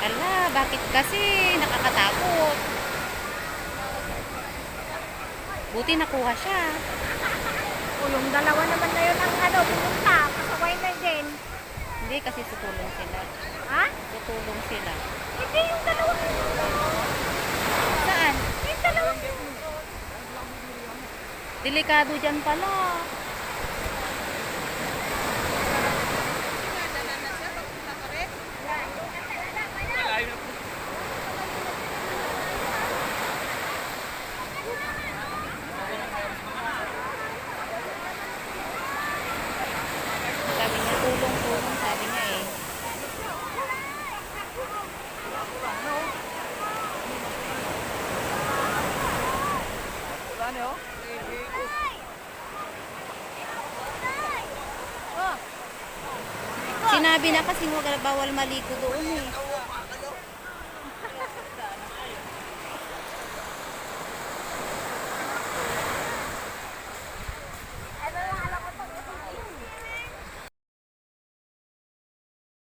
sila. Bakit kasi nakakatakot? Buti nakuha siya. O yung dalawa naman na yun ang ano, pumunta, pasaway na din. Hindi kasi tutulong sila. Ha? Tutulong sila. Hindi yung dalawa. Saan? Yung dalawa. Delikado dyan pala. Sinabi na kasi huwag bawal maligo doon eh.